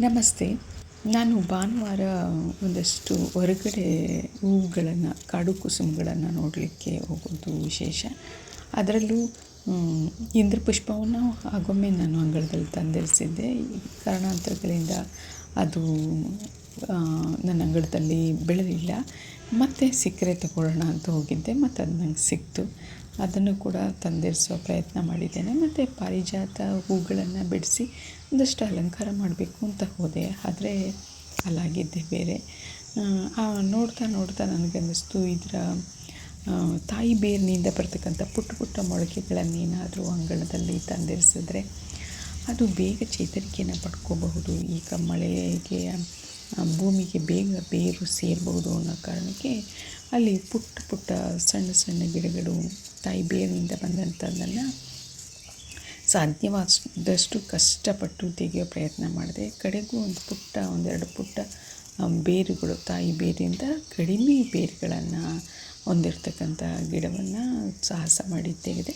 ನಮಸ್ತೆ. ನಾನು ಭಾನುವಾರ ಒಂದಷ್ಟು ಹೊರಗಡೆ ಹೂವುಗಳನ್ನು ಕಾಡು ಕುಸುಮಗಳನ್ನು ನೋಡಲಿಕ್ಕೆ ಹೋಗೋದು ವಿಶೇಷ. ಅದರಲ್ಲೂ ಇಂದ್ರಪುಷ್ಪವನ್ನು ಆಗೊಮ್ಮೆ ನಾನು ಅಂಗಳದಲ್ಲಿ ತಂದಿರಿಸಿದ್ದೆ. ಕಾರಣಾಂತರಗಳಿಂದ ಅದು ನನ್ನ ಅಂಗಳದಲ್ಲಿ ಬೆಳೆದಿಲ್ಲ. ಮತ್ತು ಸಿಕ್ಕರೆ ತಗೊಳ್ಳೋಣ ಅಂತ ಹೋಗಿದ್ದೆ. ಮತ್ತು ಅದು ನಂಗೆ ಸಿಕ್ತು. ಅದನ್ನು ಕೂಡ ತಂದಿರಿಸೋ ಪ್ರಯತ್ನ ಮಾಡಿದ್ದೇನೆ. ಮತ್ತು ಪಾರಿಜಾತ ಹೂಗಳನ್ನು ಬಿಡಿಸಿ ಒಂದಷ್ಟು ಅಲಂಕಾರ ಮಾಡಬೇಕು ಅಂತ ಹೋದೆ. ಆದರೆ ಅಲ್ಲಾಗಿದ್ದೆ ಬೇರೆ. ನೋಡ್ತಾ ನೋಡ್ತಾ ನನಗನ್ನಿಸ್ತು ಇದರ ತಾಯಿ ಬೇರಿನಿಂದ ಬರ್ತಕ್ಕಂಥ ಪುಟ್ಟ ಪುಟ್ಟ ಮೊಳಕೆಗಳನ್ನೇನಾದರೂ ಅಂಗಳದಲ್ಲಿ ತಂದಿರಿಸಿದ್ರೆ ಅದು ಬೇಗ ಚೇತರಿಕೆಯನ್ನು ಪಡ್ಕೋಬಹುದು. ಈಗ ಮಳೆಗೆ ಭೂಮಿಗೆ ಬೇಗ ಬೇರು ಸೇರಬಹುದು ಅನ್ನೋ ಕಾರಣಕ್ಕೆ ಅಲ್ಲಿ ಪುಟ್ಟ ಪುಟ್ಟ ಸಣ್ಣ ಸಣ್ಣ ಗಿಡಗಳು ತಾಯಿ ಬೇರಿನಿಂದ ಬಂದಂಥದ್ದನ್ನು. ಸಾಧ್ಯವಾದಷ್ಟು ಕಷ್ಟಪಟ್ಟು ತೆಗೆಯೋ ಪ್ರಯತ್ನ ಮಾಡಿದೆ. ಕಡೆಗೂ ಒಂದು ಪುಟ್ಟ, ಒಂದೆರಡು ಪುಟ್ಟ ಬೇರುಗಳು, ತಾಯಿ ಬೇರಿಂದ ಕಡಿಮೆ ಬೇರುಗಳನ್ನು, ಹೊಂದಿರತಕ್ಕಂಥ ಗಿಡವನ್ನು ಸಾಹಸ ಮಾಡಿ ತೆಗೆದೆ.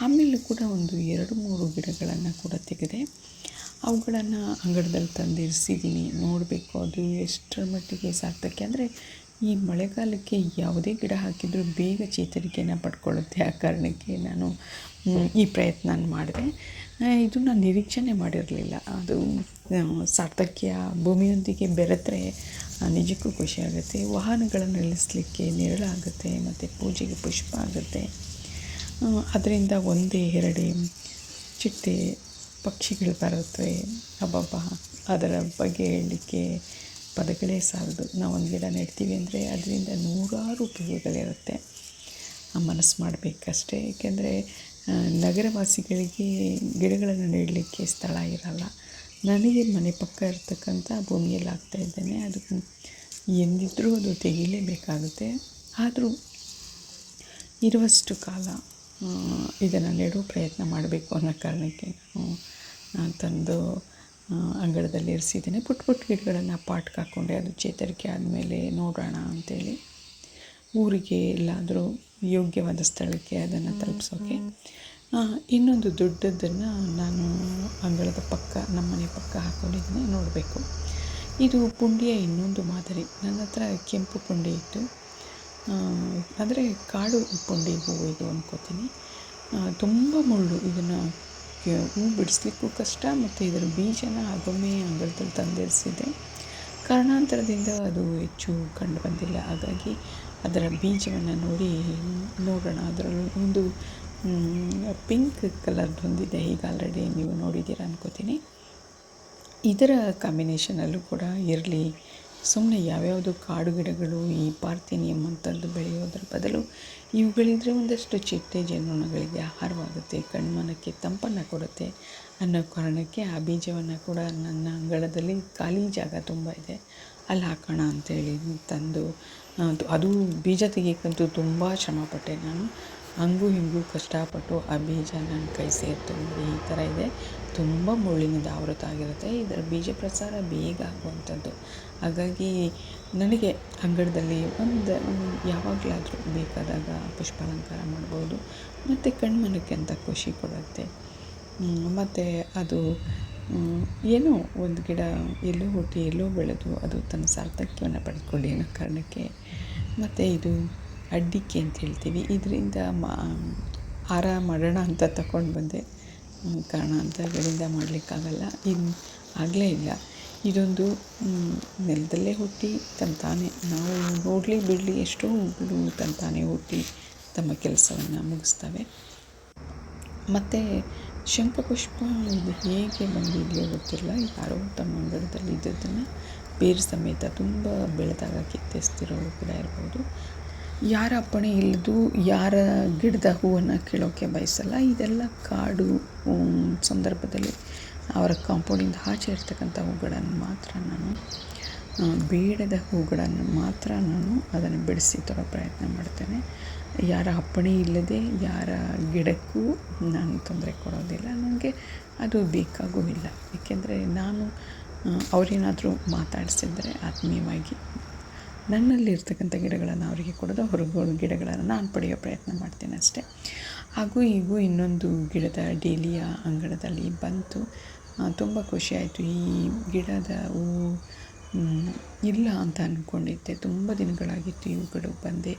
ಆಮೇಲೆ ಕೂಡ ಒಂದು ಎರಡು, ಮೂರು ಗಿಡಗಳನ್ನು ಕೂಡ ತೆಗೆದೆ. ಅವುಗಳನ್ನು ಅಂಗಡದಲ್ಲಿ ತಂದಿರಿಸಿದ್ದೀನಿ. ನೋಡಬೇಕು ಅದು ಎಷ್ಟರ ಮಟ್ಟಿಗೆ ಸಾರ್ಥಕ್ಕೆ ಅಂದರೆ ಈ ಮಳೆಗಾಲಕ್ಕೆ ಯಾವುದೇ ಗಿಡ ಹಾಕಿದರೂ ಬೇಗ ಚೇತರಿಕೆಯನ್ನು ಪಡ್ಕೊಳ್ಳುತ್ತೆ ಆ ಕಾರಣಕ್ಕೆ ನಾನು ಈ ಪ್ರಯತ್ನ ಮಾಡಿದೆ. ಇದು ನಾನು ನಿರೀಕ್ಷಣೆ ಮಾಡಿರಲಿಲ್ಲ. ಅದು ಸಾರ್ಥಕ್ಯ ಭೂಮಿಯೊಂದಿಗೆ ಬೆರೆತರೆ ನಿಜಕ್ಕೂ ಖುಷಿಯಾಗುತ್ತೆ ವಾಹನಗಳನ್ನು ನಿಲ್ಲಿಸಲಿಕ್ಕೆ ನೆರಳಾಗುತ್ತೆ ಮತ್ತು ಪೂಜೆಗೆ ಪುಷ್ಪ ಆಗುತ್ತೆ. ಅದರಿಂದ ಒಂದೇ, ಎರಡೇ, ಚಿಟ್ಟೆ ಪಕ್ಷಿಗಳು ಬರುತ್ತವೆ. ಅಬ್ಬಬ್ಬ, ಅದರ ಬಗ್ಗೆ ಹೇಳಲಿಕ್ಕೆ ಪದಗಳೇ ಸಾಲದು. ನಾವು ಒಂದು ಗಿಡ ನೆಡ್ತೀವಿ ಅಂದರೆ ಅದರಿಂದ ನೂರಾರು ಉಪಯೋಗಗಳಿರುತ್ತೆ. ಮನಸ್ಸು ಮಾಡಬೇಕಷ್ಟೇ. ಏಕೆಂದರೆ ನಗರವಾಸಿಗಳಿಗೆ ಗಿಡಗಳನ್ನು ನೆಡಲಿಕ್ಕೆ ಸ್ಥಳ ಇರಲ್ಲ. ನನಗೆ ಮನೆ ಪಕ್ಕ ಇರತಕ್ಕಂಥ ಭೂಮಿಯಲ್ಲಿ ಆಗ್ತಾ ಇದ್ದೇನೆ. ಅದು ಎಂದಿದ್ರೂ ಅದು ತೆಗೀಲೇಬೇಕಾಗುತ್ತೆ. ಆದರೂ ಇರುವಷ್ಟು ಕಾಲ ಇದನ್ನು ನೆಡೋ ಪ್ರಯತ್ನ ಮಾಡಬೇಕು ಅನ್ನೋ ಕಾರಣಕ್ಕೆ ನಾನು ತಂದು ಅಂಗಳದಲ್ಲಿ ಇರಿಸಿದ್ದೇನೆ. ಪುಟ್ಟ ಪುಟ್ಟ ಗಿಡಗಳನ್ನು ಪಾಟ್ಗೆ ಹಾಕ್ಕೊಂಡೆ ಅದು ಚೇತರಿಕೆ ಆದಮೇಲೆ ನೋಡೋಣ ಅಂಥೇಳಿ ಊರಿಗೆ ಎಲ್ಲಾದರೂ ಯೋಗ್ಯವಾದ ಸ್ಥಳಕ್ಕೆ ಅದನ್ನು ತಲುಪಿಸೋಕೆ. ಇನ್ನೊಂದು ದೊಡ್ಡದನ್ನು ನಾನು ಅಂಗಳದ ಪಕ್ಕ, ನಮ್ಮನೆ ಪಕ್ಕ ಹಾಕ್ಕೊಂಡಿದ್ದೀನಿ ನೋಡಬೇಕು. ಇದು ಪುಂಡಿಯ ಇನ್ನೊಂದು ಮಾದರಿ. ನನ್ನ ಹತ್ರ ಕೆಂಪು ಪುಂಡಿ ಇತ್ತು. ಆದರೆ ಕಾಡು ಪುಂಡಿ ಹೂವು ಇದು ಅಂದ್ಕೋತೀನಿ ತುಂಬ ಮುಳ್ಳು. ಇದನ್ನು ಹೂ ಬಿಡಿಸ್ಲಿಕ್ಕೂ ಕಷ್ಟ ಮತ್ತು ಇದರ ಬೀಜನ ಆಗೊಮ್ಮೆ ಅಂಗಳದಲ್ಲಿ ತಂದಿರಿಸಿದೆ. ಕಾರಣಾಂತರದಿಂದ ಅದು ಹೆಚ್ಚು ಕಂಡು ಬಂದಿಲ್ಲ ಹಾಗಾಗಿ ಅದರ ಬೀಜವನ್ನು ನೋಡಿ ನೋಡೋಣ. ಅದರಲ್ಲಿ ಒಂದು ಪಿಂಕ್ ಕಲರ್ದು ಹೊಂದಿದೆ ಈಗ ಆಲ್ರೆಡಿ ನೀವು ನೋಡಿದ್ದೀರಾ ಅನ್ಕೋತೀನಿ. ಇದರ ಕಾಂಬಿನೇಷನಲ್ಲೂ ಕೂಡ ಇರಲಿ. ಸುಮ್ಮನೆ ಯಾವ್ಯಾವುದು ಕಾಡು ಗಿಡಗಳು ಈ ಪಾರ್ಥೇನಿಯಮ್ ಅಂಥದ್ದು ಬೆಳೆಯೋದ್ರ ಬದಲು ಇವುಗಳಿದ್ರೆ ಒಂದಷ್ಟು ಚಿಟ್ಟೆ ಜೇನುನೊಣಗಳಿಗೆ ಆಹಾರವಾಗುತ್ತೆ, ಕಣ್ಮನಕ್ಕೆ ತಂಪನ್ನು ಕೊಡುತ್ತೆ ಅನ್ನೋ ಕಾರಣಕ್ಕೆ ಆ ಬೀಜವನ್ನು ಕೂಡ ನನ್ನ ಅಂಗಳದಲ್ಲಿ ಖಾಲಿ ಜಾಗ ತುಂಬ ಇದೆ. ಅಲ್ಲಿ ಹಾಕೋಣ ಅಂತೇಳಿ ತಂದು, ಅದು ಬೀಜ ತೆಗಿಯಕ್ಕಂತೂ ತುಂಬ ಶ್ರಮಪಟ್ಟೆ ನಾನು. ಹಂಗೂ ಹಿಂಗೂ ಕಷ್ಟಪಟ್ಟು ಆ ಬೀಜ ನನ್ನ ಕೈ ಸೇರ್ತು ನೋಡಿ ಈ ಥರ ಇದೆ. ತುಂಬ ಮುಳ್ಳಿನಿಂದ ಆವೃತ ಆಗಿರುತ್ತೆ. ಇದರ ಬೀಜ ಪ್ರಸಾರ ಬೇಗ ಆಗುವಂಥದ್ದು. ಹಾಗಾಗಿ ನನಗೆ ಅಂಗಳದಲ್ಲಿ ಒಂದು ಯಾವಾಗಲಾದರೂ ಬೇಕಾದಾಗ ಪುಷ್ಪಾಲಂಕಾರ ಮಾಡ್ಬೋದು. ಮತ್ತು ಕಣ್ಮನಕ್ಕೆ ಅಂತ ಖುಷಿ ಕೊಡುತ್ತೆ. ಮತ್ತು ಅದು ಏನೋ ಒಂದು ಗಿಡ ಎಲ್ಲೋ ಹುಟ್ಟಿ ಎಲ್ಲೋ ಬೆಳೆದು ಅದು ತನ್ನ ಸಾರ್ಥಕ್ಯವನ್ನು ಪಡ್ಕೊಳ್ಳಿ ಅನ್ನೋ ಕಾರಣಕ್ಕೆ ಮತ್ತು ಇದು ಅಡ್ಡಿಕೆ ಅಂತ ಹೇಳ್ತೀವಿ. ಇದರಿಂದ ಮಾ ಹಾರ ಮಾಡೋಣ ಅಂತ ತಗೊಂಡು ಬಂದೆ. ಕಾರಣಾಂತರಗಳಿಂದ ಮಾಡಲಿಕ್ಕಾಗಲ್ಲ. ಇನ್ನು ಆಗಲೇ ಇಲ್ಲ. ಇದೊಂದು ನೆಲದಲ್ಲೇ ಹುಟ್ಟಿ ತಂತಾನೆ. ನಾವು ನೋಡಲಿ ಬಿಡಲಿ ಎಷ್ಟೋ ಹೂಗಳು ತಂತಾನೆ ಹುಟ್ಟಿ ತಮ್ಮ ಕೆಲಸವನ್ನು ಮುಗಿಸ್ತವೆ. ಮತ್ತು ಶಂಖಪುಷ್ಪ ಇದು ಹೇಗೆ ಬಂದಿದೆಯೋ ಗೊತ್ತಿಲ್ಲ. ಯಾರೋ ತಮ್ಮ ಅಂಗಳದಲ್ಲಿ ಇದ್ದದ್ದನ್ನು ಬೇರು ಸಮೇತ ತುಂಬ ಬೆಳೆದಾಗ ಕಿತ್ತೆಸ್ತಿರೋರು ಕೂಡ ಇರ್ಬೋದು. ಯಾರ ಅಪ್ಪಣೆ ಇಲ್ಲದು ಯಾರ ಗಿಡದ ಹೂವನ್ನು ಕೀಳೋಕ್ಕೆ ಬಯಸಲ್ಲ. ಇದೆಲ್ಲ ಕಾಡು ಸಂದರ್ಭದಲ್ಲಿ ಅವರ ಕಾಂಪೌಂಡಿಂದ ಆಚೆ ಇರ್ತಕ್ಕಂಥ ಹೂಗಳನ್ನು ಮಾತ್ರ ನಾನು ಬೇಡದ ಹೂಗಳನ್ನು ಮಾತ್ರ ನಾನು ಅದನ್ನು ಬಿಡಿಸಿ ತರೋ ಪ್ರಯತ್ನ ಮಾಡ್ತೇನೆ. ಯಾರ ಅಪ್ಪಣೆ ಇಲ್ಲದೆ, ಯಾರ ಗಿಡಕ್ಕೂ ನಾನು ತೊಂದರೆ ಕೊಡೋದಿಲ್ಲ. ನನಗೆ ಅದು ಬೇಕಾಗೂ ಇಲ್ಲ. ಏಕೆಂದರೆ ನಾನು ಅವರೇನಾದರೂ ಮಾತಾಡಿಸಿದರೆ ಆತ್ಮೀಯವಾಗಿ ನನ್ನಲ್ಲಿ ಇರ್ತಕ್ಕಂಥ ಗಿಡಗಳನ್ನು ಅವರಿಗೆ ಕೊಡೋದು, ಹೊರಗು ಗಿಡಗಳನ್ನು ನಾನು ಪಡೆಯೋ ಪ್ರಯತ್ನ ಮಾಡ್ತೇನೆ ಅಷ್ಟೇ. ಹಾಗೂ ಈಗೂ ಇನ್ನೊಂದು ಗಿಡದ ಡೇಲಿಯ ಅಂಗಳದಲ್ಲಿ ಬಂತು. ತುಂಬ ಖುಷಿಯಾಯಿತು ಈ ಗಿಡದ ಹೂ ಇಲ್ಲ ಅಂತ ಅಂದ್ಕೊಂಡಿದ್ದೆ ತುಂಬ ದಿನಗಳಾಗಿತ್ತು ಇವುಗಳು ಬಂದೆ,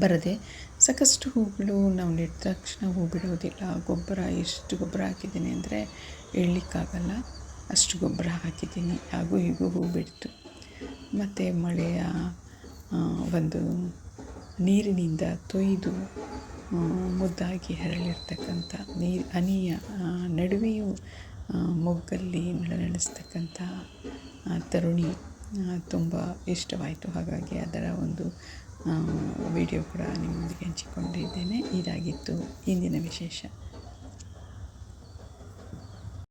ಬರದೆ. ಸಾಕಷ್ಟು ಹೂಗಳು ನಾವು ನೆಟ್ಟ ತಕ್ಷಣ ಹೂ ಬಿಡೋದಿಲ್ಲ ಗೊಬ್ಬರ, ಎಷ್ಟು ಗೊಬ್ಬರ ಹಾಕಿದ್ದೀನಿ ಅಂದರೆ ಹೇಳಲಿಕ್ಕಾಗಲ್ಲ. ಅಷ್ಟು ಗೊಬ್ಬರ ಹಾಕಿದ್ದೀನಿ. ಹಾಗೂ ಹೀಗೂ ಹೂ ಬಿಡ್ತು. ಮತ್ತು ಮಳೆಯ ಒಂದು ನೀರಿನಿಂದ ತೊಯ್ದು ಮುದ್ದಾಗಿ ಹರಳಿರ್ತಕ್ಕಂಥ ನೀರು ಹನಿಯ ನಡುವೆಯೂ ಮೊಗ್ಗಲ್ಲಿ ನಳನಳಿಸ್ತಕ್ಕಂಥ ತರುಣಿ ತುಂಬ ಇಷ್ಟವಾಯಿತು. ಹಾಗಾಗಿ ಅದರ ಒಂದು ವಿಡಿಯೋ ಕೂಡ ನಿಮ್ಮೊಂದಿಗೆ ಹಂಚಿಕೊಂಡಿದ್ದೇನೆ. ಇದಾಗಿತ್ತು ಇಂದಿನ ವಿಶೇಷ.